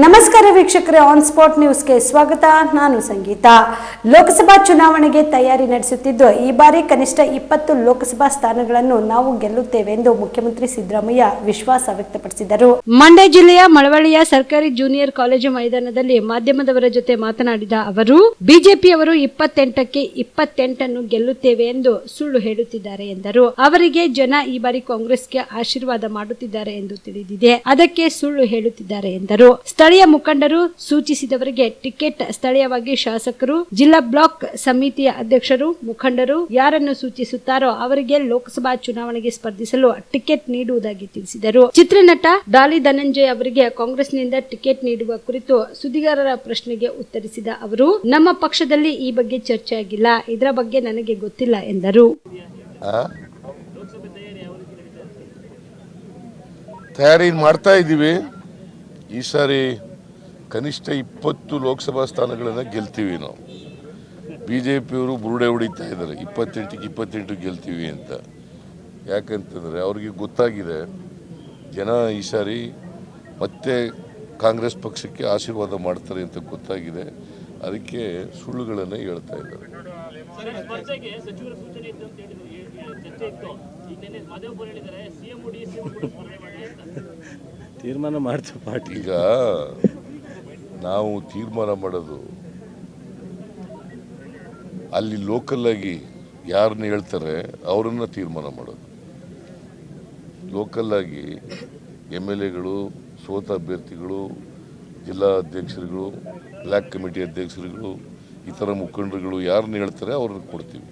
ನಮಸ್ಕಾರ ವೀಕ್ಷಕರೇ on spot ನ್ಯೂಸ್ಗೆ ಸ್ವಾಗತ. ನಾನು ಸಂಗೀತ. ಲೋಕಸಭಾ ಚುನಾವಣೆಗೆ ತಯಾರಿ ನಡೆಸುತ್ತಿದ್ದು, ಈ ಬಾರಿ ಕನಿಷ್ಠ ಇಪ್ಪತ್ತು ಲೋಕಸಭಾ ಸ್ಥಾನಗಳನ್ನು ನಾವು ಗೆಲ್ಲುತ್ತೇವೆ ಎಂದು ಮುಖ್ಯಮಂತ್ರಿ ಸಿದ್ದರಾಮಯ್ಯ ವಿಶ್ವಾಸ ವ್ಯಕ್ತಪಡಿಸಿದರು. ಮಂಡ್ಯ ಜಿಲ್ಲೆಯ ಮಳವಳ್ಳಿಯ ಸರ್ಕಾರಿ ಜೂನಿಯರ್ ಕಾಲೇಜು ಮೈದಾನದಲ್ಲಿ ಮಾಧ್ಯಮದವರ ಜೊತೆ ಮಾತನಾಡಿದ ಅವರು, ಬಿಜೆಪಿಯವರು ಇಪ್ಪತ್ತೆಂಟಕ್ಕೆ ಇಪ್ಪತ್ತೆಂಟನ್ನು ಗೆಲ್ಲುತ್ತೇವೆ ಎಂದು ಸುಳ್ಳು ಹೇಳುತ್ತಿದ್ದಾರೆ ಎಂದರು. ಅವರಿಗೆ ಜನ ಈ ಬಾರಿ ಕಾಂಗ್ರೆಸ್ಗೆ ಆಶೀರ್ವಾದ ಮಾಡುತ್ತಿದ್ದಾರೆ ಎಂದು ತಿಳಿದಿದೆ. ಅದಕ್ಕೆ ಸುಳ್ಳು ಹೇಳುತ್ತಿದ್ದಾರೆ ಎಂದರು. ಸ್ಥಳೀಯ ಮುಖಂಡರು ಸೂಚಿಸಿದವರಿಗೆ ಟಿಕೆಟ್ ಸ್ಥಳೀಯವಾಗಿ ಶಾಸಕರು, ಜಿಲ್ಲಾ ಬ್ಲಾಕ್ ಸಮಿತಿಯ ಅಧ್ಯಕ್ಷರು, ಮುಖಂಡರು ಯಾರನ್ನು ಸೂಚಿಸುತ್ತಾರೋ ಅವರಿಗೆ ಲೋಕಸಭಾ ಚುನಾವಣೆಗೆ ಸ್ಪರ್ಧಿಸಲು ಟಿಕೆಟ್ ನೀಡುವುದಾಗಿ ತಿಳಿಸಿದರು. ಚಿತ್ರನಟ ಡಾಲಿ ಧನಂಜಯ್ ಅವರಿಗೆ ಕಾಂಗ್ರೆಸ್ನಿಂದ ಟಿಕೆಟ್ ನೀಡುವ ಕುರಿತು ಸುದ್ದಿಗಾರರ ಪ್ರಶ್ನೆಗೆ ಉತ್ತರಿಸಿದ ಅವರು, ನಮ್ಮ ಪಕ್ಷದಲ್ಲಿ ಈ ಬಗ್ಗೆ ಚರ್ಚೆಯಾಗಿಲ್ಲ ಇದರ ಬಗ್ಗೆ ನನಗೆ ಗೊತ್ತಿಲ್ಲ ಎಂದರು. ತಯಾರಿ ಮಾಡ್ತಾ ಇದ್ದೀವಿ. ಈ ಸಾರಿ ಕನಿಷ್ಠ ಇಪ್ಪತ್ತು ಲೋಕಸಭಾ ಸ್ಥಾನಗಳನ್ನು ಗೆಲ್ತೀವಿ ನಾವು. ಬಿ ಜೆ ಪಿಯವರು ಬುರುಡೆ ಹೊಡಿತಾ ಇದ್ದಾರೆ. ಇಪ್ಪತ್ತೆಂಟಕ್ಕೆ ಇಪ್ಪತ್ತೆಂಟು ಗೆಲ್ತೀವಿ ಅಂತ. ಯಾಕಂತಂದರೆ ಅವ್ರಿಗೆ ಗೊತ್ತಾಗಿದೆ, ಜನ ಈ ಸಾರಿ ಮತ್ತೆ ಕಾಂಗ್ರೆಸ್ ಪಕ್ಷಕ್ಕೆ ಆಶೀರ್ವಾದ ಮಾಡ್ತಾರೆ ಅಂತ ಗೊತ್ತಾಗಿದೆ. ಅದಕ್ಕೆ ಸುಳ್ಳುಗಳನ್ನು ಹೇಳ್ತಾ ಇದ್ದಾರೆ. ತೀರ್ಮಾನ ಮಾಡ್ತೀವಿ ಪಾರ್ಟಿ ಈಗ ನಾವು ತೀರ್ಮಾನ ಮಾಡೋದು ಅಲ್ಲಿ ಲೋಕಲ್ ಆಗಿ ಯಾರನ್ನ ಹೇಳ್ತಾರೆ ಅವರನ್ನ ತೀರ್ಮಾನ ಮಾಡೋದು. ಲೋಕಲ್ ಆಗಿ ಎಂ ಎಲ್ ಎಗಳು ಸೋತ ಅಭ್ಯರ್ಥಿಗಳು ಜಿಲ್ಲಾ ಅಧ್ಯಕ್ಷರುಗಳು ಬ್ಲ್ಯಾಕ್ ಕಮಿಟಿ ಅಧ್ಯಕ್ಷರುಗಳು ಈ ಥರ ಮುಖಂಡರುಗಳು ಯಾರನ್ನ ಹೇಳ್ತಾರೆ ಅವ್ರನ್ನ ಕೊಡ್ತೀವಿ.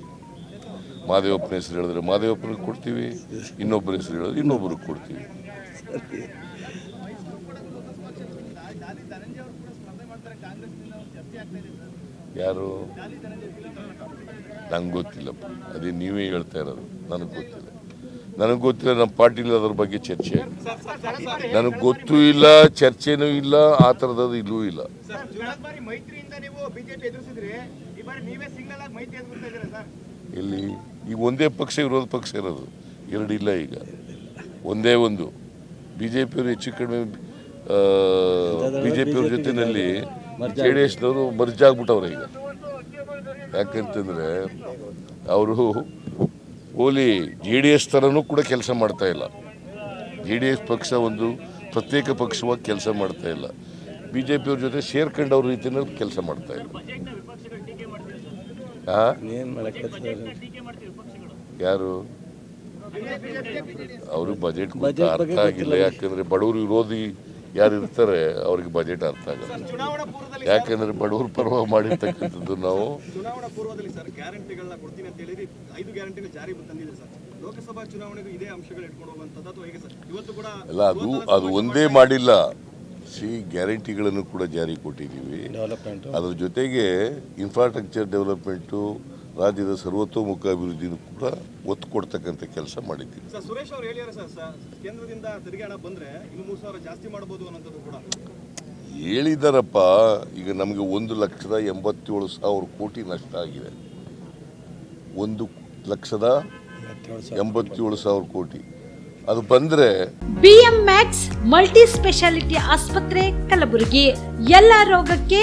ಮಾದೇವಪ್ಪನ ಹೆಸರು ಹೇಳಿದ್ರೆ ಮಾದೇವಪ್ಪನಿಗೆ ಕೊಡ್ತೀವಿ ಇನ್ನೊಬ್ಬರ ಹೆಸರು ಹೇಳಿದ್ರೆ ಇನ್ನೊಬ್ಬರಿಗೆ ಕೊಡ್ತೀವಿ. ಯಾರು? ನಂಗೆ ಗೊತ್ತಿಲ್ಲಪ್ಪ. ಅದೇ ನೀವೇ ಹೇಳ್ತಾ ಇರೋದು. ನನಗೆ ಗೊತ್ತಿಲ್ಲ. ನನಗೆ ಗೊತ್ತಿಲ್ಲ ನಮ್ಮ ಪಾರ್ಟಿಲಿ ಅದ್ರ ಬಗ್ಗೆ ಚರ್ಚೆ. ನನಗೆ ಗೊತ್ತೂ ಇಲ್ಲ ಚರ್ಚೆನೂ ಇಲ್ಲ ಆ ಥರದ್ದು ಇಲ್ಲೂ ಇಲ್ಲ. ಇಲ್ಲಿ ಈಗ ಒಂದೇ ಪಕ್ಷ ವಿರೋಧ ಪಕ್ಷ ಇರೋದು. ಎರಡಿಲ್ಲ ಈಗ. ಒಂದೇ ಒಂದು. ಬಿ ಜೆ ಪಿಯವರು ಹೆಚ್ಚು ಕಡಿಮೆ ಬಿ ಜೆ ಪಿಯವ್ರ ಜೊತೆಯಲ್ಲಿ ಜೆ ಡಿ ಎಸ್ನವರು ಮರ್ಜ್ ಆಗ್ಬಿಟ್ಟವ್ರೆ ಈಗ. ಯಾಕಂತಂದರೆ ಅವರು ಓಲಿ ಜೆ ಡಿ ಎಸ್ ಥರನೂ ಕೂಡ ಕೆಲಸ ಮಾಡ್ತಾ ಇಲ್ಲ. ಜೆ ಡಿ ಎಸ್ ಪಕ್ಷ ಒಂದು ಪ್ರತ್ಯೇಕ ಪಕ್ಷವಾಗಿ ಕೆಲಸ ಮಾಡ್ತಾ ಇಲ್ಲ. ಬಿ ಜೆ ಪಿಯವ್ರ ಜೊತೆ ಸೇರ್ಕೊಂಡವ್ರ ರೀತಿಯಲ್ಲಿ ಕೆಲಸ ಮಾಡ್ತಾ ಇಲ್ಲ. ಹಾಂ ಯಾರು? ಅವ್ರಿಗೆ ಬಜೆಟ್ ಅರ್ಥ ಆಗಿಲ್ಲ. ಯಾಕಂದ್ರೆ ಬಡವರು ವಿರೋಧಿ ಯಾರು ಇರ್ತಾರೆ ಅವ್ರಿಗೆ ಬಜೆಟ್ ಅರ್ಥ ಆಗಲ್ಲ. ಯಾಕಂದ್ರೆ ಬಡವ್ರ ಪರವಾಗಿ ಮಾಡಿರ್ತಕ್ಕಂಥದ್ದು ನಾವು. ಚುನಾವಣಾ ಪೂರ್ವದಲ್ಲಿ ಸರ್ ಗ್ಯಾರಂಟಿಗಳನ್ನ ಕೊಡ್ತೀನಿ ಅಂತ ಹೇಳಿದ್ರಿ ಐದು ಗ್ಯಾರಂಟಿನ ಜಾರಿ ತಂದಿದೆ ಸರ್. ಲೋಕಸಭಾ ಚುನಾವಣೆಗೂ ಇದೇ ಅಂಶಗಳು ಇಟ್ಕೊಂಡು ಅಥವಾ ಹೇಗೆ ಸರ್? ಇವತ್ತು ಕೂಡ ಅಲ್ಲ ಅದು ಅದು ಒಂದೇ ಮಾಡಿಲ್ಲ. ಸಿ ಗ್ಯಾರಂಟಿಗಳನ್ನು ಕೂಡ ಜಾರಿ ಕೊಟ್ಟಿದ್ದೀವಿ. ಡೆವಲಪ್ಮೆಂಟ್ ಅದ್ರ ಜೊತೆಗೆ ಇನ್ಫ್ರಾಸ್ಟ್ರಕ್ಚರ್ ಡೆವಲಪ್ಮೆಂಟು ರಾಜ್ಯದ ಸರ್ವತೋಮುಖ ಅಭಿವೃದ್ಧಿನೂ ಕೂಡ ಒತ್ತು ಕೊಡ್ತಕ್ಕಂಥ ಕೆಲಸ ಮಾಡಿದ್ದೀವಿ. ಸರ್ ಸುರೇಶ್ ಅವರು ಹೇಳಿದ್ದಾರೆ ಸರ್ ಸರ್ ಕೇಂದ್ರದಿಂದ ತೆರಿಗೆ ಹಣ ಬಂದ್ರೆ ಇನ್ನು ಮೂರು ಸಾವಿರ ಜಾಸ್ತಿ ಮಾಡಬಹುದು ಅನ್ನೋಂಥದ್ದು ಕೂಡ. ಹೇಳಿದಾರಪ್ಪ ಈಗ ನಮಗೆ ಒಂದು ಲಕ್ಷದ ಎಂಬತ್ತೇಳು ಸಾವಿರ ಕೋಟಿ ನಷ್ಟ ಆಗಿದೆ. ಒಂದು ಲಕ್ಷದ ಎಂಬತ್ತೇಳು ಸಾವಿರ ಕೋಟಿ. ಅದು ಬಂದ್ರೆ ಬಿಎಂ ಮ್ಯಾಕ್ಸ್ ಮಲ್ಟಿ ಸ್ಪೆಷಾಲಿಟಿ ಆಸ್ಪತ್ರೆ ಕಲಬುರಗಿ. ಎಲ್ಲ ರೋಗಕ್ಕೆ